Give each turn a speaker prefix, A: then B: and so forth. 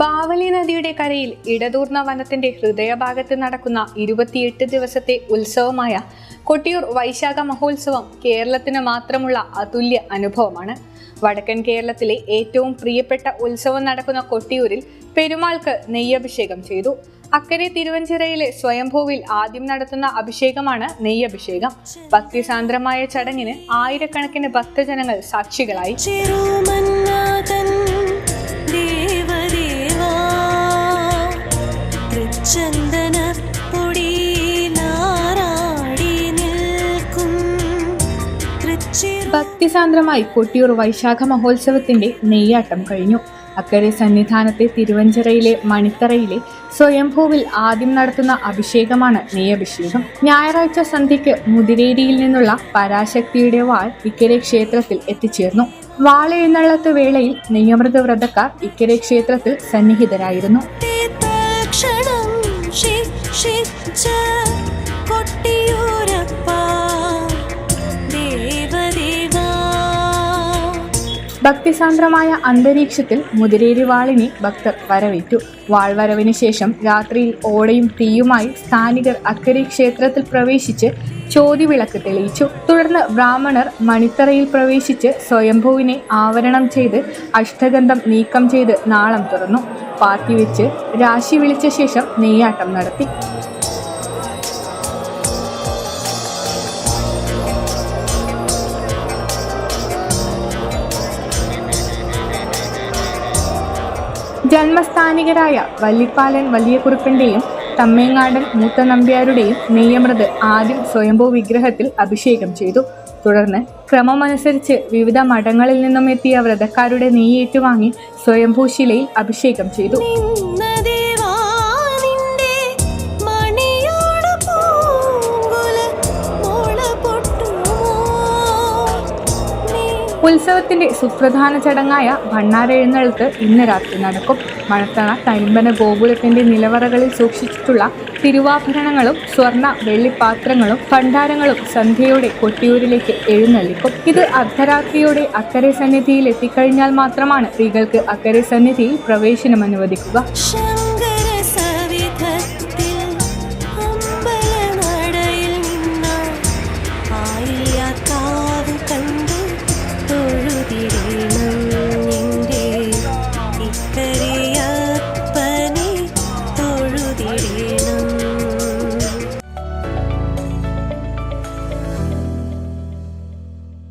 A: ബാവലി നദിയുടെ കരയിൽ ഇടതൂർന്ന വനത്തിന്റെ ഹൃദയഭാഗത്ത് നടക്കുന്ന ഇരുപത്തിയെട്ട് ദിവസത്തെ ഉത്സവമായ കൊട്ടിയൂർ വൈശാഖ മഹോത്സവം കേരളത്തിന് മാത്രമുള്ള അതുല്യ അനുഭവമാണ്. വടക്കൻ കേരളത്തിലെ ഏറ്റവും പ്രിയപ്പെട്ട ഉത്സവം നടക്കുന്ന കൊട്ടിയൂരിൽ പെരുമാൾക്ക് നെയ്യഭിഷേകം ചെയ്തു. അക്കരെ തിരുവഞ്ചിറയിലെ സ്വയംഭൂവിൽ ആദ്യം നടത്തുന്ന അഭിഷേകമാണ് നെയ്യഭിഷേകം. ഭക്തിസാന്ദ്രമായ ചടങ്ങിന് ആയിരക്കണക്കിന് ഭക്തജനങ്ങൾ സാക്ഷികളായി.
B: ചെറുമന്നാഥൻ
A: ഭക്തിസാന്ദ്രമായി കൊട്ടിയൂർ വൈശാഖ മഹോത്സവത്തിന്റെ നെയ്യാട്ടം കഴിഞ്ഞു. അക്കരെ സന്നിധാനത്തെ തിരുവഞ്ചിറയിലെ മണിത്തറയിലെ സ്വയംഭൂവിൽ ആദ്യം നടത്തുന്ന അഭിഷേകമാണ് നെയ്യഭിഷേകം. ഞായറാഴ്ച സന്ധ്യയ്ക്ക് മുതിരേരിയിൽ നിന്നുള്ള പരാശക്തിയുടെ വാൾ ഇക്കരെ ക്ഷേത്രത്തിൽ എത്തിച്ചേർന്നു. വാളെഴുന്നള്ളത്ത് വേളയിൽ നെയ്യമൃത വ്രതക്കാർ ഇക്കരെ ക്ഷേത്രത്തിൽ സന്നിഹിതരായിരുന്നു. ഭക്തിസാന്ദ്രമായ അന്തരീക്ഷത്തിൽ മുതിരേരി വാളിനെ ഭക്തർ വരവേറ്റു. വാൾവരവിന് ശേഷം രാത്രിയിൽ ഓടയും തീയുമായി സ്ഥാനികർ അക്കരെ ക്ഷേത്രത്തിൽ പ്രവേശിച്ച് ചോതിവിളക്ക് തെളിയിച്ചു. തുടർന്ന് ബ്രാഹ്മണർ മണിത്തറയിൽ പ്രവേശിച്ച് സ്വയംഭൂവിനെ ആവരണം ചെയ്ത് അഷ്ടഗന്ധം നീക്കം ചെയ്ത് നാളം തുറന്നു. പാത്തിവെച്ച് രാശി വിളിച്ച ശേഷം നെയ്യാട്ടം നടത്തി. ജന്മസ്ഥാനികരായ വല്ലിപ്പാലൻ വലിയകുറുപ്പിന്റെയും തമ്മേങ്ങാടൻ മൂത്ത നമ്പ്യാരുടെയും നെയ്യമൃത് ആദ്യം സ്വയംഭൂ വിഗ്രഹത്തിൽ അഭിഷേകം ചെയ്തു. തുടർന്ന് ക്രമമനുസരിച്ച് വിവിധ മഠങ്ങളിൽ നിന്നും എത്തിയ വ്രതക്കാരുടെ നെയ്യേറ്റുവാങ്ങി സ്വയംഭൂശിലയിൽ അഭിഷേകം ചെയ്തു. ഉത്സവത്തിന്റെ സുപ്രധാന ചടങ്ങായ ഭണ്ണാരെഴുന്നള്ളത്ത് ഇന്ന് രാത്രി നടക്കും. മണത്തണ കരിമ്പന ഗോപുരത്തിന്റെ നിലവറകളിൽ സൂക്ഷിച്ചിട്ടുള്ള തിരുവാഭരണങ്ങളും സ്വർണ വെള്ളിപ്പാത്രങ്ങളും ഭണ്ഡാരങ്ങളും സന്ധ്യയോടെ കൊട്ടിയൂരിലേക്ക് എഴുന്നള്ളിക്കും. ഇത് അർദ്ധരാത്രിയോടെ അക്കരെ സന്നിധിയിൽ എത്തിക്കഴിഞ്ഞാൽ മാത്രമാണ് സ്ത്രീകൾക്ക് അക്കരെ സന്നിധിയിൽ പ്രവേശനം അനുവദിക്കുക